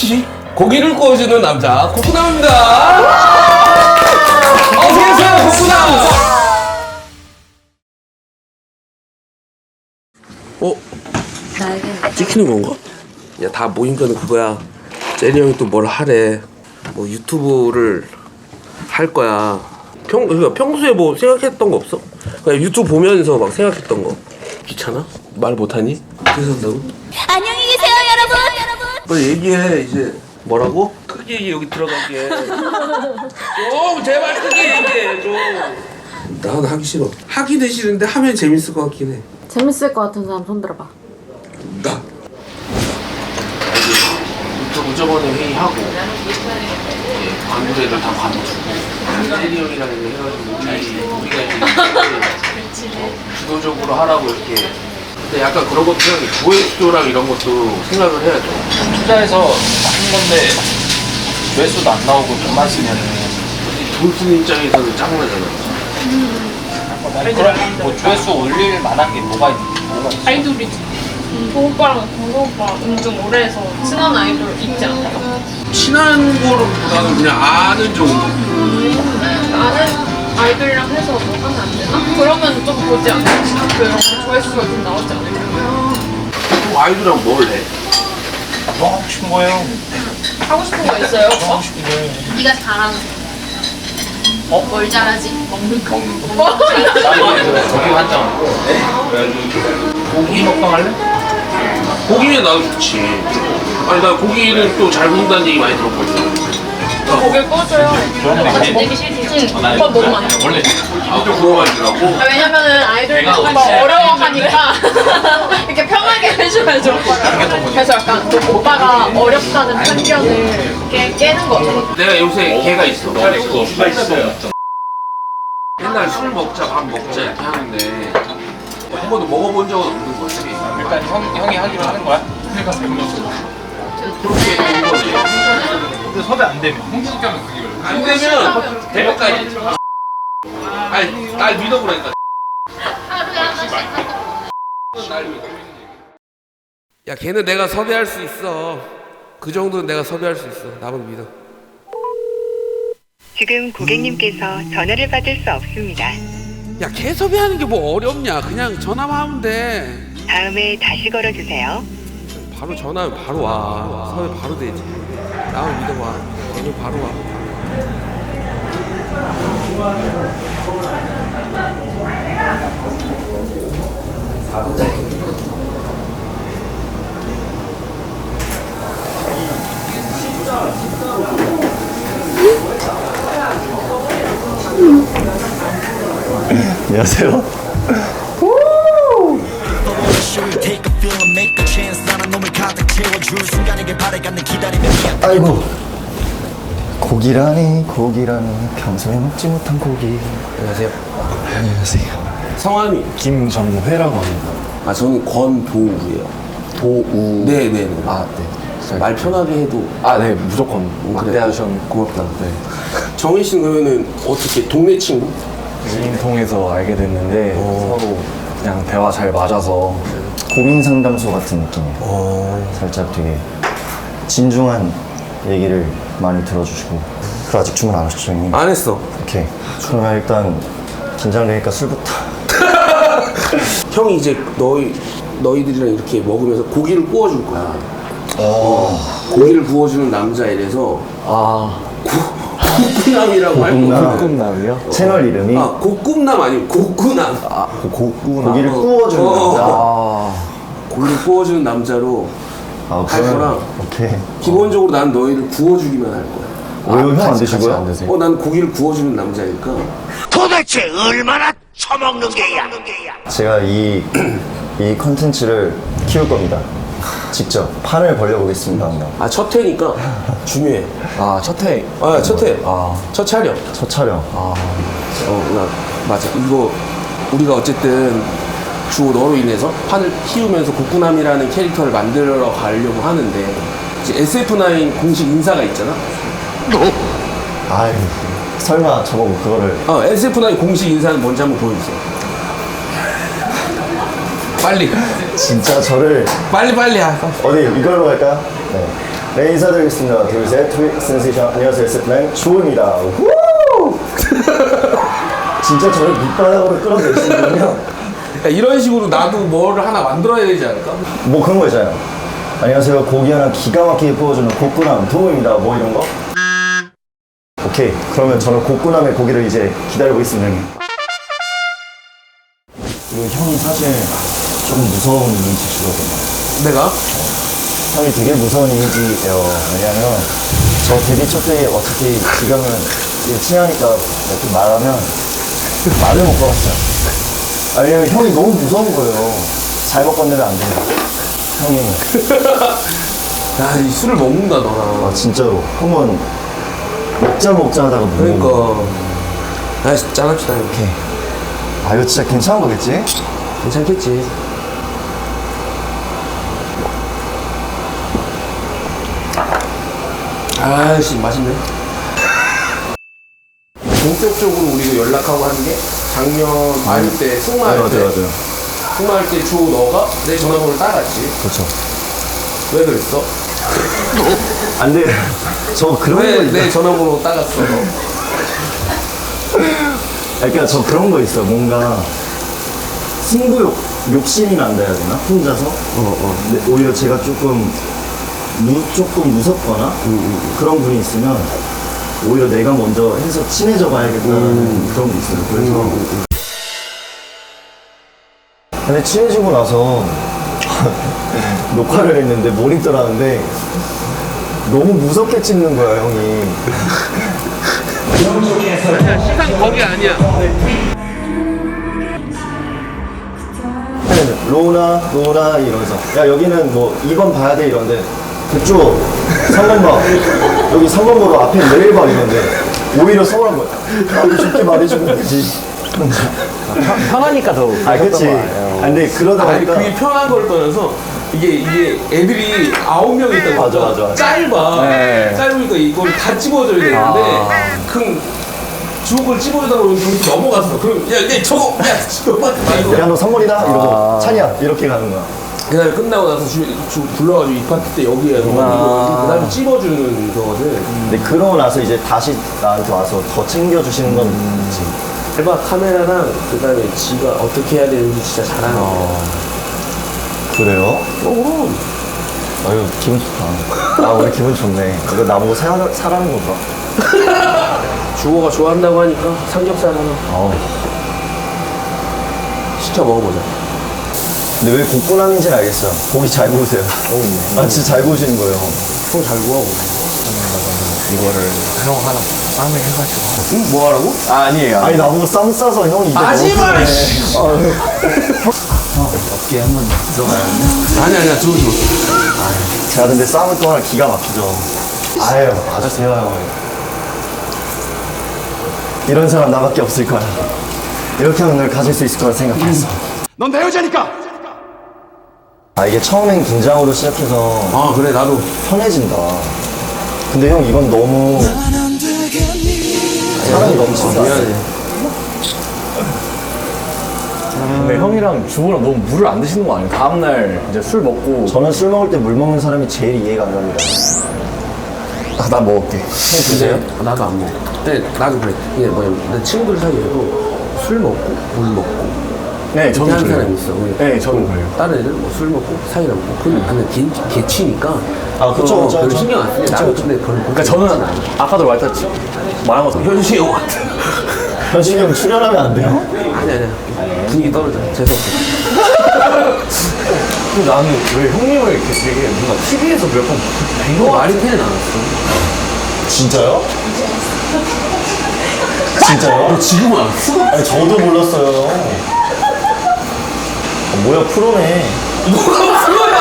씨 고기를 구워주는 남자 코코남입니다. 어서 오세요 코코남. 어 찍히는 건가? 야 다 모인 거는 그거야. 제리 형이 또 뭘 하래. 뭐 유튜브를 할 거야. 평 그러니까 평소에 뭐 생각했던 거 없어? 그냥 유튜브 보면서 막 생각했던 거. 귀찮아? 말 못하니? 그래서 한다고? 안녕히 여러분 빨리 얘기해 이제 뭐라고? 크게 얘기해 여기 들어가게 좀 제발 크게 얘기해 좀 나는 하기 싫어 하기는 싫은데 하면 재밌을 것 같긴 해 재밌을 것 같은 사람 손 들어봐. 나. 유튜브 저번에 회의하고 관두애들 다 관두고 세리 형이랑 이제 해가지고 우리 우리가 이제 어, 주도적으로 하라고 이렇게 근데 약간 그런 것도 생각해 조회수랑 이런 것도 생각을 해야죠 투자해서 한 건데 매수도 안 나오고 돈만 쓰면 돈 쓰는 입장에서는 짱나잖아 그럼 뭐 조회수 올릴 만한 게 뭐가 있는지 뭐가 있어? 아이돌이지. 그 오빠랑 강도 오빠 은근 오래 해서 친한 아이돌 있지 않나요? 친한 거보다는 그냥 아는 정도 아는 아이돌이랑 해서 뭐 하면 안 되나? 그러면 좀 보지 않을까? 그런 조회수가 좀 나오지 않을까? 그 아이들이랑 뭘 해? 뭐 하고 싶은 거예요? 하고 싶은 거 있어요, 오빠? 하고 싶은 거예요. 네가 잘하는 거 어? 뭘 잘하지? 먹는 거 나는 저기 한장 고기 먹방 할래? 고기면 나도 좋지 아니 나 고기는 또 잘 먹는다는 얘기 많이 들었거든 고개 꺼줘요. 그런 거 같이 내기 싫지? 오빠 너무 많아. 원래 아 그거 말더라고 아, 왜냐면은 아이돌도 오빠 어려워하니까 이렇게 편하게 해줘야죠. 그래서 약간 오빠가 어렵다는 편견을 깨, 깨는 거죠. 내가 요새 개가 있어 맨날 술 먹자 밥 먹자 이렇게 하는데 한 번도 먹어본 적은 없는 거지 일단 형, 형이 하기로 하는 거야? 그러니까 섭외 안 되면. 홍진경은 그게 왜안 되면 대박까지 아니 날 믿어보라니까. 날 믿어 야 걔는 내가 섭외할 수 있어. 그 정도는 내가 섭외할 수 있어. 나를 믿어. 지금 고객님께서 전화를 받을 수 없습니다. 야 걔 섭외하는 게 뭐 어렵냐? 그냥 전화만 하면 돼. 다음에 다시 걸어주세요. 바로 전화하면 바로 와. 섭외 바로 되지 나를 믿어봐. 오늘 바로 와. 안녕하세요. 가득 채워줄 순간에게 바래가는 기다림에 아이고. 고기라니 고기라니 평소에 먹지 못한 고기. 안녕하세요 안녕하세요. 성함이 김정회라고 합니다. 아 저는 권도우예요 도우. 네네 네 아 네. 말 편하게 해도 아 네 무조건 그래. 막대하션 고맙다. 네. 정희 씨는 그러면은 어떻게 동네 친구? 지인 통해서 알게 됐는데 서로 그냥 대화 잘 맞아서 고민 상담소 같은 느낌이에요. 살짝 되게 진중한 얘기를 많이 들어주시고. 그래 아직 주문 안 하셨죠 형님? 안 했어 오케이. 그러면 일단 긴장되니까 술부터. 형이 이제 너희 너희들이랑 이렇게 먹으면서 고기를 구워줄 거야 어. 고기를 구워주는 남자 이래서 아. 고꾸남이라고 할 거야 고꿈남이요? 채널 이름이? 아 고꿈남 아니고 고꾸남 아, 고구나. 고기를 어. 구워주는 어. 남자. 아, 고기를 구워주는 남자로 아 할 그러면 거랑 오케이. 기본적으로 난 너희를 구워주기만 할 거야 왜요? 형안 드시고요? 안 드세요? 어 난 고기를 구워주는 남자니까 도대체 얼마나 처먹는 게야 제가 이, 이 컨텐츠를 키울 겁니다. 직접 판을 벌려보겠습니다. 아 첫 회니까 중요해 아, 첫 회. 아 첫 회. 아, 첫 촬영 첫 촬영. 아, 어, 나 맞아. 이거 우리가 어쨌든 주 너로 인해서 판을 키우면서 국구남이라는 캐릭터를 만들어 가려고 하는데 이제 SF9 공식 인사가 있잖아. 아유, 설마 저보고 그거를. 어, SF9 공식 인사는 뭔지 한번 보여주세요. 빨리, 진짜 저를. 빨리 빨리 하. 어디, 이걸로 갈까요? 네. 네, 인사드리겠습니다. 둘, 셋. 트윗 센세이션. 안녕하세요. SF9 주호입니다. 우! 진짜 저를 밑바닥으로 끌어내시는군요. 야, 이런 식으로 나도 뭘 하나 만들어야 되지 않을까? 뭐 그런 거 있잖아요. 안녕하세요. 고기 하나 기가 막히게 구워주는 고꾸남 도우입니다. 뭐 이런 거? 오케이. 그러면 저는 고꾸남의 고기를 이제 기다려보겠습니다. 형님. 그리고 형이 사실 조금 무서운 이미지시거든요. 내가? 형이 되게 무서운 이미지예요. 왜냐면 저 데뷔 첫 때에 어차피 지금은 이제 친하니까 이렇게 말하면 말을 못 걸었어요. 아, 왜냐면 형이 너무 무서운 거예요. 잘못 건드면 안 돼요. 형이. 야, 이 술을 먹는다, 너랑. 아, 진짜로. 한번 먹자 먹자 하다가 못 먹는 거. 그러니까. 야, 짠합시다, 이렇게. 아, 이거 진짜 괜찮은 거겠지? 괜찮겠지. 아씨 맛있네. 본격적으로 우리가 연락하고 하는 게 작년 말때 승마할 때 네, 맞아요. 승마할 때 주 너가 내 전화번호를 따갔지. 그렇죠. 왜 그랬어? 안 돼. 저 그런 거왜 있다. 내 전화번호 따갔어? 너? 그러니까 저 그런 거 있어. 뭔가 승부욕, 욕심이 난다 해야 되나? 혼자서? 어, 어. 근데 오히려 제가 조금, 무, 조금 무섭거나 그런 분이 있으면 오히려 내가 먼저 해서 친해져 봐야겠다는 그런 게 있어요. 그래서. 근데 친해지고 나서 녹화를 했는데 모니터를 하는데 너무 무섭게 찍는 거야, 형이. 시상 거기 아니야. 로나 로나 이러면서 야 여기는 뭐 2번 봐야 돼 이런데 그쪽 3번 봐 여기 3번 보러 앞에 내일 봐 이런데 오히려 서운한 거야 나도 좋게 말해주면 되지. 편하니까 더 아 그치. 아, 근데 그러다 아니 보니까 그게 편한 걸 떠나서 이게 이게 애들이 아홉 명 있다 맞아, 맞아, 맞아. 짧아. 네. 짧으니까 이걸 다 찝어줘야 되는데 그럼 주옥을 찝어주다 보면 저기서 넘어갔어. 그럼 야, 야 저거 야 저거 이거 야너 3번이다? 이러고 찬이야 이렇게 가는 거야 그날 끝나고 나서 주, 주 불러가지고 이 파티 때 여기에 그 다음에 찝어주는 거거든. 근데 그러고 나서 이제 다시 나한테 와서 더 챙겨주시는 건 있지. 대박 카메라랑 그 다음에 지가 어떻게 해야 되는지 진짜 잘하는 거 그래요? 어, 그럼. 아유 기분 좋다. 아 우리 기분 좋네. 이거 나보고 사, 사라는 거봐 주호가 좋아한다고 하니까 삼겹살 하나. 어. 시켜 먹어보자 근데 왜 곡고남인지는 알겠어요. 고기 잘 구우세요. 아, 진짜 잘 구우시는 거예요. 형잘 구워 이거를 형 하나 쌈을 해가지고 응? 뭐 하라고? 아, 아니에요 아니, 나보고 쌈 싸서 형이 이제 하지 마, 먹었네. 씨. 아, 형, 어깨 한번 들어가요. 아니 아니야 주호 주호 제가 근데 쌈을 또 하나 기가 막히죠. 아유, 아주세요, 형. 이런 사람 나밖에 없을 거야. 이렇게 하면 널 가질 수 있을 거라 생각했어. 넌 내 여자니까 아, 이게 처음엔 긴장으로 시작해서 아 그래 나도 편해진다. 근데 형, 이건 너무. 사람이 넘친다. 미안해 근데 형이랑 주호랑 너무 물을 안 드시는 거 아니에요? 다음날 이제 술 먹고 저는 술 먹을 때 물 먹는 사람이 제일 이해가 안 갑니다. 아, 나 먹을게 근데 나도 안 먹어 근데 나도 그래 이게 뭐냐면 내 친구들 사이에도 술 먹고 물 먹고 네 이렇게 저는 하는 그래요 사람이 있어 우리 네 저는 그래요 다른 애들 뭐술 먹고 사이다 먹고 그건 나는 개, 개치니까 아, 그쵸, 어, 그쵸, 별로 그쵸. 신경 안 쓰는데 나도 근데 그걸 그러니까 저는 아까도 말했듯이 말한 것처럼 현식이 형 같아 현식이 형 출연하면 안 돼요? 아니 아니야 분위기 떨어져 재수없어 근데 나는 왜 형님을 이렇게 되게 뭔가 TV에서 몇번 이거 말이 편해 나왔어 진짜요? 진짜요? 너 지금 알았어? 아니, 저도 몰랐어요. 아, 뭐야, 프로네. 뭐가 프로야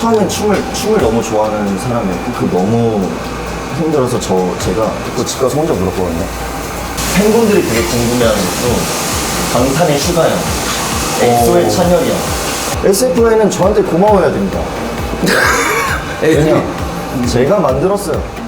처음엔 춤을, 춤을 너무 좋아하는 사람이었고, 그 너무 힘들어서 저, 제가 또집 가서 혼자 물었거든요. 팬분들이 되게 궁금해하는 것도, 방탄의 슈가형, 엑소의 찬열이 형. SFI는 저한테 고마워해야 됩니다. 왜냐? 제가 만들었어요.